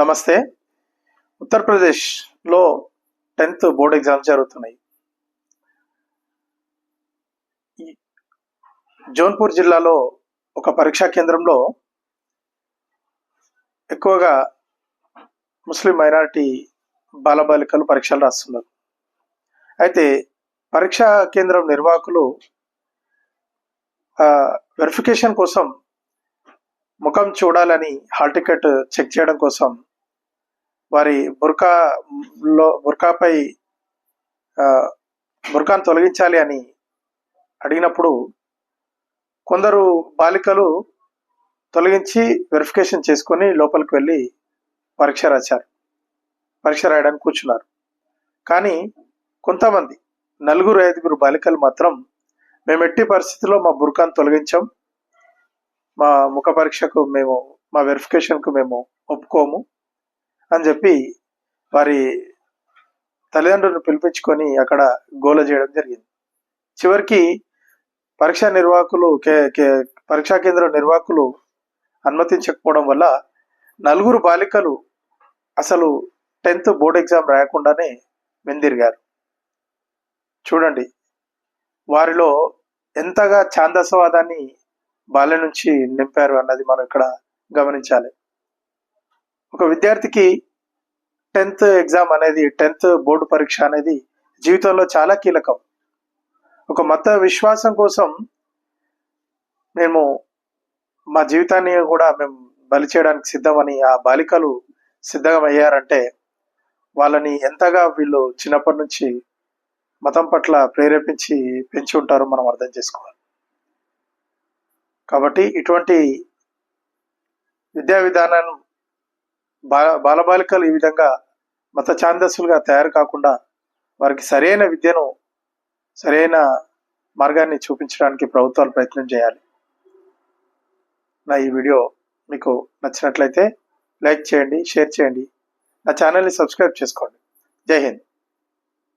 నమస్తే. ఉత్తరప్రదేశ్లో tenth board exams జరుగుతున్నాయి. జోన్పూర్ జిల్లాలో ఒక పరీక్షా కేంద్రంలో ఎక్కువగా ముస్లిం మైనారిటీ బాలబాలికలు పరీక్షలు రాస్తున్నారు. అయితే పరీక్షా కేంద్రం నిర్వాహకులు వెరిఫికేషన్ కోసం ముఖం చూడాలని హాల్ టికెట్ చెక్ చేయడం కోసం వారి బుర్కాలో బుర్కాపై బుర్కాను తొలగించాలి అని అడిగినప్పుడు కొందరు బాలికలు తొలగించి వెరిఫికేషన్ చేసుకొని లోపలికి వెళ్ళి పరీక్ష రాశారు. పరీక్ష రాయడానికి కూర్చున్నారు. కానీ కొంతమంది నలుగురు ఐదుగురు బాలికలు మాత్రం మేము ఎట్టి పరిస్థితుల్లో మా బుర్కాను తొలగించాం. మా ముఖ పరీక్షకు మేము మా వెరిఫికేషన్కు మేము ఒప్పుకోము. అని చెప్పి వారి తల్లిదండ్రులను పిలిపించుకొని అక్కడ గోల చేయడం జరిగింది. చివరికి పరీక్షా నిర్వాహకులు కే కే పరీక్షా కేంద్ర నిర్వాహకులు అనుమతించకపోవడం వల్ల నలుగురు బాలికలు అసలు టెన్త్ బోర్డ్ ఎగ్జామ్ రాయకుండానే వెందిరిగారు చూడండి వారిలో ఎంతగా ఛాందసవాదాన్ని బాల్యం నుంచి నింపారు అన్నది మనం ఇక్కడ గమనించాలి. ఒక విద్యార్థికి టెన్త్ ఎగ్జామ్ అనేది టెన్త్ బోర్డు పరీక్ష అనేది జీవితంలో చాలా కీలకం. ఒక మత విశ్వాసం కోసం మేము మా జీవితాన్ని కూడా మేము బలి చేయడానికి సిద్ధమని ఆ బాలికలు సిద్ధమయ్యారంటే వాళ్ళని ఎంతగా వీళ్ళు చిన్నప్పటి నుంచి మతం పట్ల ప్రేరేపించి పెంచి ఉంటారో మనం అర్థం చేసుకోవాలి. కాబట్టి ఇటువంటి విద్యా విధానం బా బాలబాలికలు ఈ విధంగా మత ఛాందస్సులుగా తయారు కాకుండా వారికి సరైన విద్యను సరైన మార్గాన్ని చూపించడానికి ప్రభుత్వాలు ప్రయత్నం చేయాలి. నా ఈ వీడియో మీకు నచ్చినట్లయితే లైక్ చేయండి షేర్ చేయండి. నా ఛానల్ని సబ్స్క్రైబ్ చేసుకోండి. జై హింద్.